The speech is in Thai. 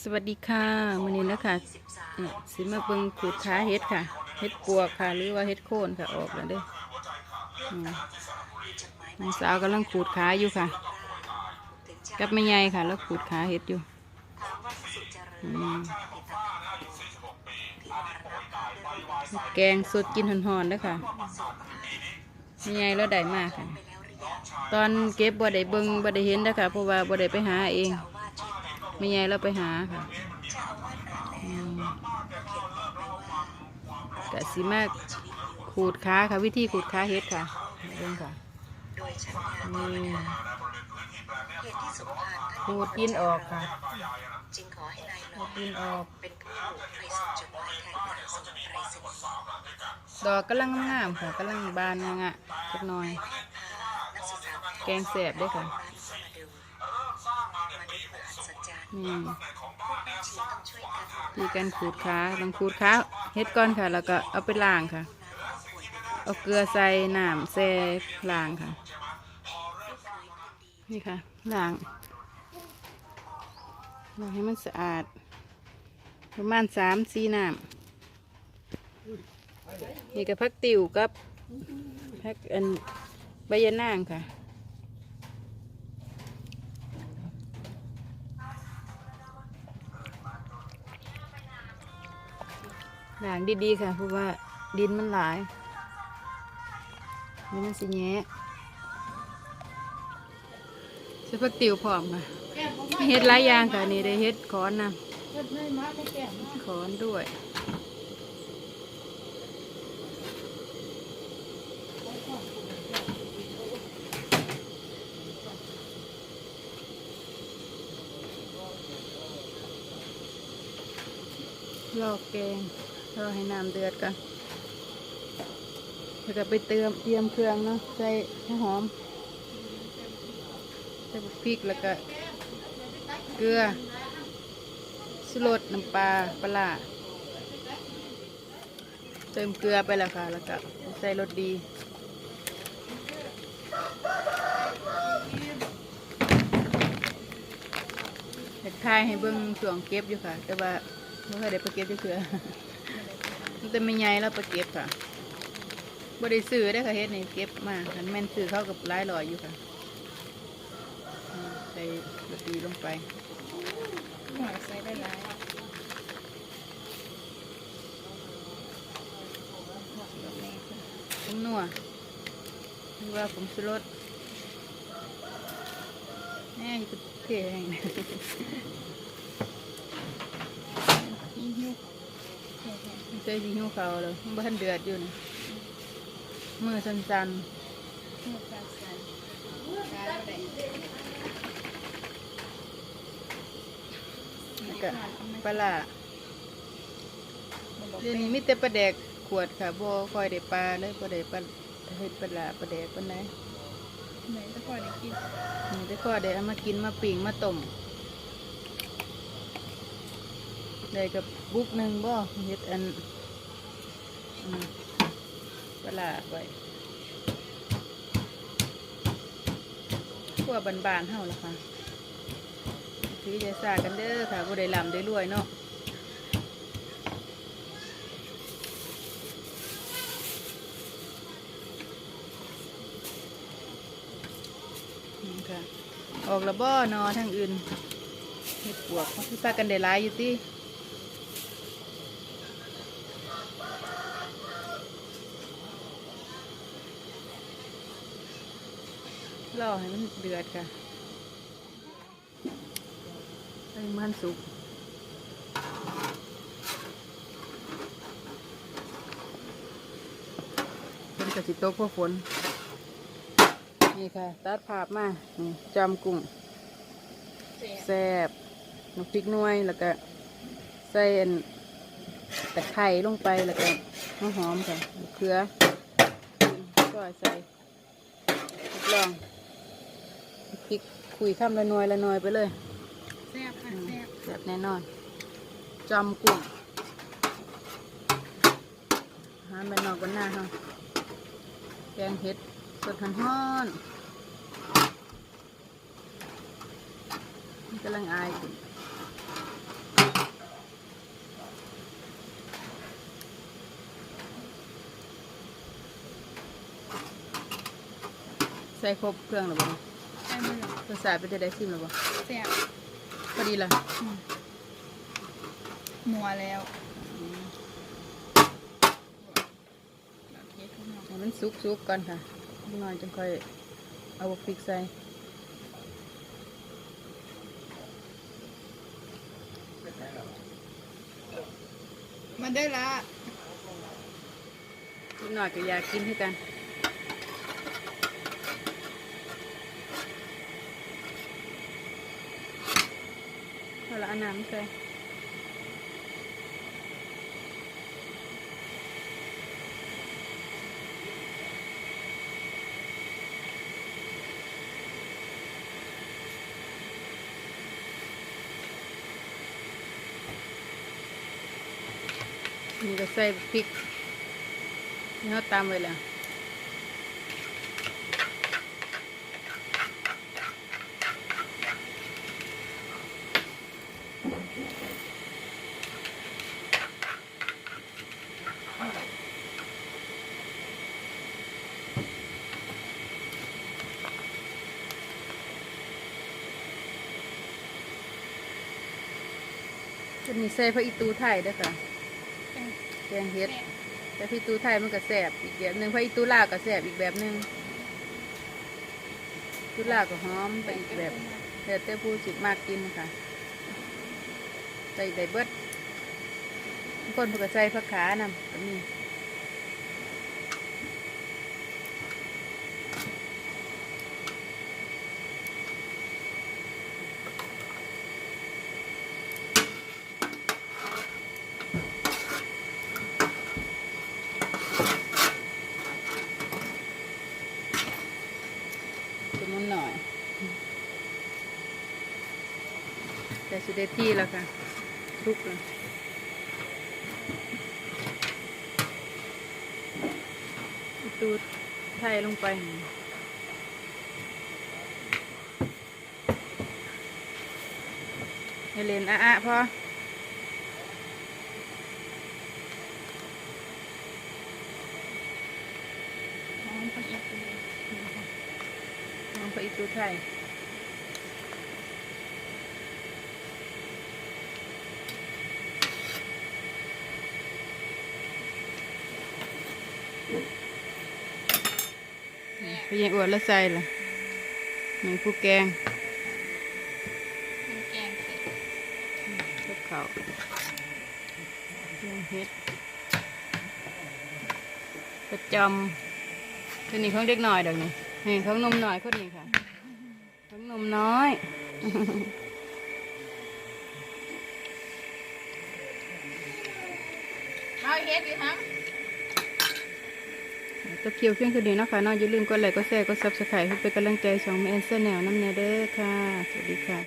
สวัสดีค่ะวันนี้นะคะเนี่ยสิมาเบิ่งขูดขาเฮ็ดค่ะเฮ็ดปวกค่ะ หรือว่าเฮ็ดโคนค่ะ ออกแล้วเด้ออืมน้องสาวกำลังขูดขาอยู่ค่ะ กับแม่ใหญ่ค่ะ แล้วขูดขาเฮ็ดอยู่อืมแกงสดกินหอนๆเด้อค่ะแม่ใหญ่แล้วได้มากค่ะ ตอนเก็บบ่ได้เบิ่งบ่ได้เห็นเด้อค่ะเพราะว่าบ่ได้ไปหาเอง แม่ใหญ่เราไปหาค่ะกะสิมาขูดขาค่ะ วิธีขูดขาเฮ็ดค่ะเบิ่งค่ะนี่ขูดกินออกค่ะจึงขอให้นายหลขูอดงกินออกเป็นผู้ไปส่งจดหมายแทนนางสมุทรไรศนีย์ดอกกำลังงามค่ะกำลังบานงะงะจักหน่อย แกงแสบด้วยค่ะ ร้านมาดูมนุษย์มหัศจรรย์ นี่กแม่ชีต้องช่วยกันที่การขูดขาต้องขูดขาเฮ็ดก่อนค่ะ แล้วก็เอาไปล้างค่ะ เอาเกลือใส่น้ำแซ่ล้างค่ะ นี่ค่ะล้างล้างให้มันสะอาด ประมาณสามสี่น้ำนี่ก็พักติวกับพักอันใบยะนางค่ะ ล้างดีๆค่ะเพราะว่าดินมันหลายนี่มันสิแงะใส่ผักติวพร้อมค่ะเฮ็ดหลายอย่างค่ะนี่ได้เฮ็ดขอนนะขอนด้วยลอกแกง รอให้น้ำเดือดกันแล้วก็ไปเติมเตรียมเครื่องเนาะใส่ให้หอมใส่พริกแล้วก็เกลือสุรสน้ำปลาปลาเติมเกลือไปแล้วค่ะ แล้วก็ใส่รสดีอยากทายให้เบิ้งช่วงเก็บอยู่ค่ะ แต่ว่าไม่เคยได้ไปเก็บจักลือ แต่ไม่ใหญ่แล้วไปเก็บค่ะบ่ได้ซื้อได้ค่ะเฮ็ดนี่เก็บมาคันแม่นซื้อเข้ากับหลายร้อยอยู่ค่ะใส่รสดีลงไปหัวใส่ได้หลายผงนัวหรือว่าผงชูรสแม่จะเท่ให้นะใส่ซีอิ๊วขาวเลยมันบ่ทันเดือดอยู่นะมือสั่นๆแล้วก็ปลาร้าเดี๋ยวนี้มีแต่ปลาแดกขวดค่ะบ่ค่อยได้ปลาเลยบ่ได้ปลาเฮ็ดปลาร้าปลาแดกปานใดไหนตะกอนกินนี่แต่ก็ได้เอามากินมาปิ่งมาต้ม ได้กับบุกหนึ่งบ่เฮ็ดอันอืมปลาไว้ขั้วบานๆเฮาละค่ะถือใจสากันเด้อค่ะบ่ได้ลำได้รวยเนาะนี่ค่ะออกระบ่อนอทางอื่นเห็ดปวกเขาที่พากันได้หลายอยู่ที่ รอให้มันเดือดค่ะให้มันสุกเป็นกระสิโตกพวกฝน นี่ค่ะ ตัดภาพมานี่จอมกุ้งแซ่บน้ำพริกหน่วยแล้วก็ใส่อันตะไคร้ลงไปแล้วก็น้ำหอมค่ะมะเขือก็ใส่ลอง พริกคุยข้ามละนอยละนอยไปเลยแซ่บค่ะแซ่บแซ่บแน่นอนจำกุ้งหาใบนอกบนหน้าค่ะแกงเห็ดสดหันห้อนกำลังอายใส่ครบเครื่องหรือเปล่า รสชาติเป็นจะได้ซิมหรือเปล่าแซ่บพอดีละนัวแล้วแบบเฮ็ดข้างนอกให้มันสุกๆก่อนค่ะนิดหน่อยจังค่อยเอาพริกใส่มาได้ละ นิดหน่อยก็อยากกินให้กัน เอาละอันน้ำใส่ นี่ก็ใส่พริกนี่เขาตามไว้แล้วจะมีใส่พระอีตูไทยด้วยค่ะเป็นแกงเฮ็ดแซ่บแต่พี่ตูไทยมันก็แสบอีกแบบหนึ่งพระอีตูลาวก็แสบอีกแบบหนึ่งตูลาวก็หอมไปอีกแบบแต่แต่ผู้สิมากกินค่ะใส่ได้เบิดบางคนเพิ่นก็ใส่ผักขานำก็มี จำนวนหน่อยแต่สุดได้ที่แล้วค่ะทุกเลยตูดไทยลงไปให้เลนอะอะพอ หอมผักอีตู ลองไปอีกตูไทย แซ่บ ไปยังอวดแล้วใส่ละหนึ่งผู้แกง เป็นแกงเผ็ดกับเขาวเครื่องเฮ็ดประจำตัวนี้ของเด็กน้อยเดี๋ยวนี้ นี่ของนมน้อยคนนี้ค่ะของนมน้อยเอาเฮ็ดดิครับตะเคียวเพียงคือนี้เนาะคะเน้องอย่าลืมกดไลค์กดแชร์กดซับสไครต์เพื่อเป็นกำลังใจช่องแมนเซอร์แนวน้ำเนเด้อค่ะ สวัสดีค่ะ